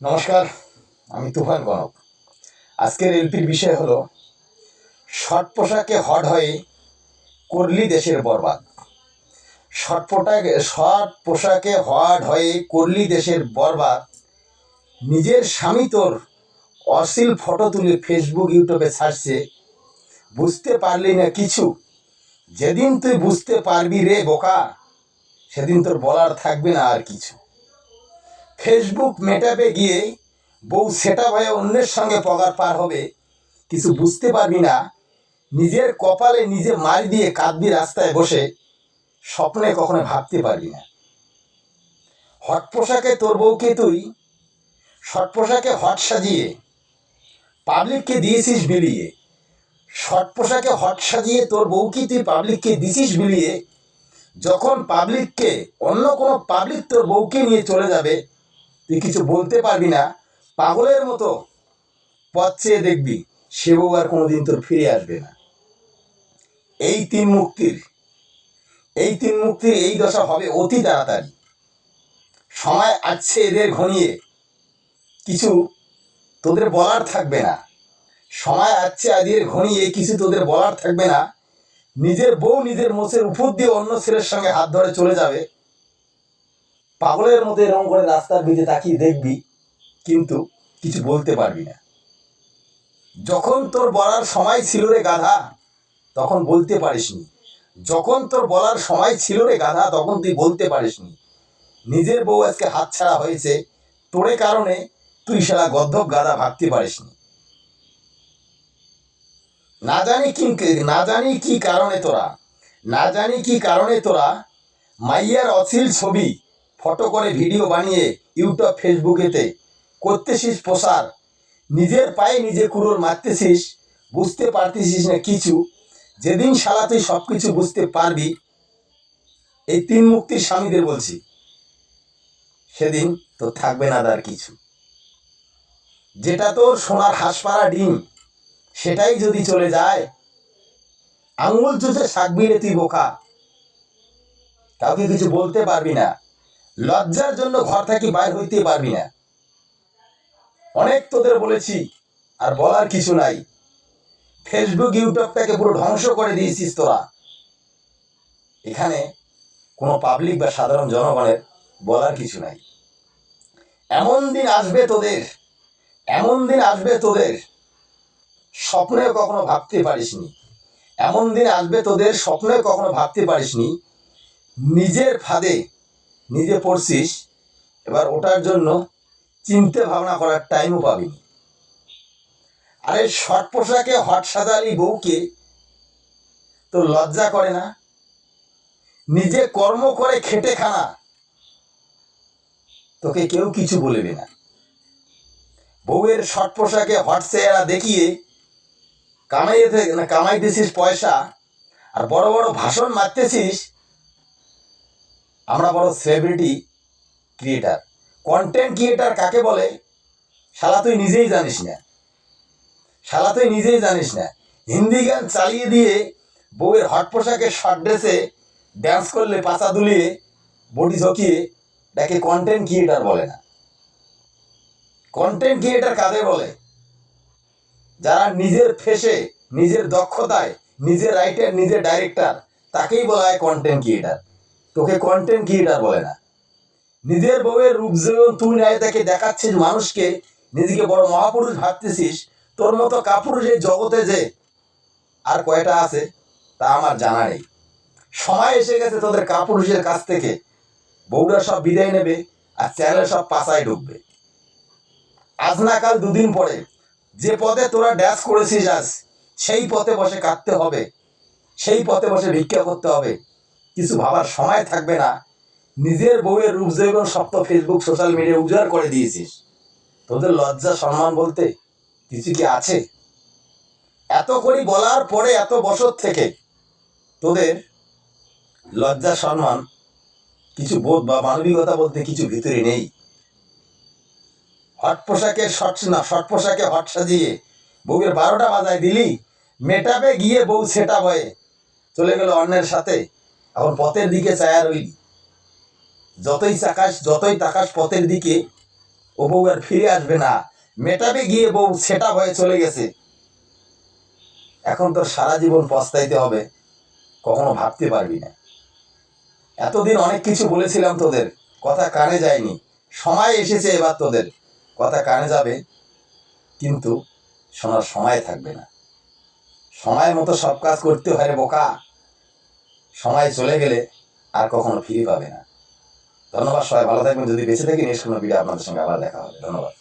নমস্কার, আমি তুফান কনক আজকের এলপির বিষয় হলো শর্ট পোশাকে হট হয়ে করলি দেশের বরবাদ। শর্ট পোশাকে শর্ট পোশাকে হট হয়ে করলি দেশের বরবাদ। নিজের স্বামী তোর অশ্লীল ফটো তুলে ফেসবুক ইউটিউবে ছাড়ছে। বুঝতে পারলি না কিছু। যেদিন তুই বুঝতে পারবি রে বোকা, সেদিন তোর বলার থাকবে না আর কিছু। ফেসবুক মেটাপে গিয়ে বউ সেটা হয়ে অন্যের সঙ্গে পগার পার হবে, কিছু বুঝতে পারবি না। নিজের কপালে নিজে মারি দিয়ে কাঁদবি রাস্তায় বসে, স্বপ্নে কখনো ভাবতে পারবি না। হট পোশাকে তোর বউকে তুই? শট পোশাকে হট সাজিয়ে। পাবলিককে দিয়েছিস বিলিয়ে। শট পোশাকে হট সাজিয়ে তোর বউকে তুই পাবলিককে দিছিস বিলিয়ে? যখন পাবলিককে, অন্য কোনো পাবলিক তোর বউকে নিয়ে চলে যাবে তুই কিছু বলতে পারবি না, পাগলের মতো পথ চেয়ে দেখবি বউ আর কোনোদিন তোর ফিরে আসবে না। এই তিন মুক্তির, এই তিন মুক্তির এই দশা হবে অতি তাড়াতাড়ি। সময় আসছে এদের ঘনিয়ে। কিছু তোদের বলার থাকবে না। সময় আসছে এদের ঘনিয়ে, কিছু তোদের বলার থাকবে না। নিজের বউ নিজের মোচের উপর দিয়ে অন্য ছেলের সঙ্গে হাত ধরে চলে যাবে। পাগলের মতো এরকম করে রাস্তার দিকে তাকিয়ে দেখবি, কিন্তু কিছু বলতে পারবি না। যখন তোর বলার সময় ছিল রে গাধা, তখন বলতে পারিসনি। যখন তোর বলার সময় ছিল রে গাধা, তখন তুই বলতে পারিসনি। নিজের বউ আজকে হাতছাড়া হয়েছে, তোরে কারণে তুই সারা গদ্ধব গাধা ভাবতে পারিসনি। না জানি কি, না জানি কি কারণে তোরা, না জানি কি কারণে তোরা মাইয়ার অশ্লীল ছবি ফটো করে ভিডিও বানিয়ে ইউটিউব ফেসবুকেতে করতেছিস প্রসার। নিজের পায়ে নিজে কুড়োর মারতেছিস, বুঝতে পারতেছিস না কিছু। যেদিন শালা তুই সব কিছু বুঝতে পারবি, এই তিন মুক্তির স্বামীদের বলছি, সেদিন তোর থাকবে না তার কিছু। যেটা তোর সোনার হাঁসপাড়া ডিম, সেটাই যদি চলে যায়, আঙুল চুষে শাকবি রে তুই বোকা। কাউকে কিছু বলতে পারবি না। লজ্জার জন্য ঘর থেকে বাইর হইতে পারবি না। অনেক তোদের বলেছি, আর বলার কিছু নাই। ফেসবুক ইউটিউবটাকে পুরো ধ্বংস করে দিয়েছিস তোরা। এখানে কোনো পাবলিক বা সাধারণ জনগণের বলার কিছু নাই। এমন দিন আসবে তোদের, এমন দিন আসবে তোদের স্বপ্নেও কখনো ভাবতে পারিসনি। এমন দিন আসবে তোদের স্বপ্নেও কখনো ভাবতে পারিসনি। নিজের ফাঁদে নিজে পড়ছিস, এবার ওটার জন্য চিন্তা ভাবনা করার টাইমও পাবিনি আরে শর্ট পোশাকে হট সাদালি বউকে তো লজ্জা করে না? নিজে কর্ম করে খেটে খানা তোকে কেউ কিছু বলবে না। বউয়ের শর্ট পোশাকে হট চেহারা দেখিয়ে কামাইতে কামাইতেছিস পয়সা, আর বড় বড় ভাষণ মারতেছিস আমরা বড় সেলিব্রিটি ক্রিয়েটার কন্টেন্ট ক্রিয়েটার কাকে বলে? শালা, তুই নিজেই জানিস না। শালা, তুই নিজেই জানিস না। হিন্দি গান চালিয়ে দিয়ে বউয়ের হট পোশাকে শর্ট ড্রেসে ড্যান্স করলে পাছা দুলিয়ে, বডি ঝকিয়ে তাকে কন্টেন্ট ক্রিয়েটার বলে না। কন্টেন্ট ক্রিয়েটার কাদের বলে? যারা নিজের ফেসে নিজের দক্ষতায়, নিজের রাইটার নিজের ডাইরেক্টর তাকেই বলা হয় কন্টেন্ট ক্রিয়েটার তোকে কন্টেন্ট ক্রিয়েটার বলে না। নিজের বউয়ের রূপ যেমন তুই নাই, তাকে দেখাচ্ছিস মানুষকে, নিজেকে বড় মহাপুরুষ ভাবতেছিস, তোর মতো কাপুরুষ এই জগতে যে আর কয়টা আছে, তা আমার জানা নেই। সময় এসে গেছে তোদের কাপুরুষের কাছ থেকে। বউরা সব বিদায় নেবে আর চ্যানেল সব পাশায় ঢুকবে। আজ না কাল দুদিন পরে যে পথে তোরা ড্যাশ করেছিস আজ, সেই পথে বসে কাটতে হবে, সেই পথে বসে ভিক্ষা করতে হবে। কিছু ভাবার সময় থাকবে না। নিজের বউয়ের রূপ যেগুলো সপ্ত ফেসবুক সোশ্যাল মিডিয়া উজাড় করে দিয়েছিস। তোদের লজ্জা, সম্মান বলতে কিছু কি আছে? এত করি বলার পরে, এত বছর থেকে তোদের লজ্জা, সম্মান কিছু বোধ বা মানবিকতা বলতে কিছু ভিতরে নেই। হট পোশাকে শর্ট না শর্ট পোশাকে হট সাজিয়ে বউয়ের বারোটা বাজায় দিলি, মেটাবে গিয়ে বউ সেটা বয়ে। চলে গেল অন্যের সাথে এখন পথের দিকে চায়া রইলি। যতই চাকাস যতই তাকাস পথের দিকে, ও বউ আর ফিরে আসবে না। মেটাবে গিয়ে বউ, সেটা হয়ে চলে গেছে। এখন তোর সারা জীবন পস্তাইতে হবে, কখনো ভাবতে পারবি না। এতদিন অনেক কিছু বলেছিলাম তোদের, কথা কানে যায়নি। সময় এসেছে এবার তোদের, কথা কানে যাবে, কিন্তু শোনার সময় থাকবে না। সময় মতো সব কাজ করতে হয় বোকা। সময় চলে গেলে আর কখনো ফিরে পাবে না। ধন্যবাদ সবাই, ভালো থাকবেন। যদি বেঁচে থাকি, নেক্সট কোনো ভিডিও আপনাদের সঙ্গে আবার দেখা হবে। ধন্যবাদ।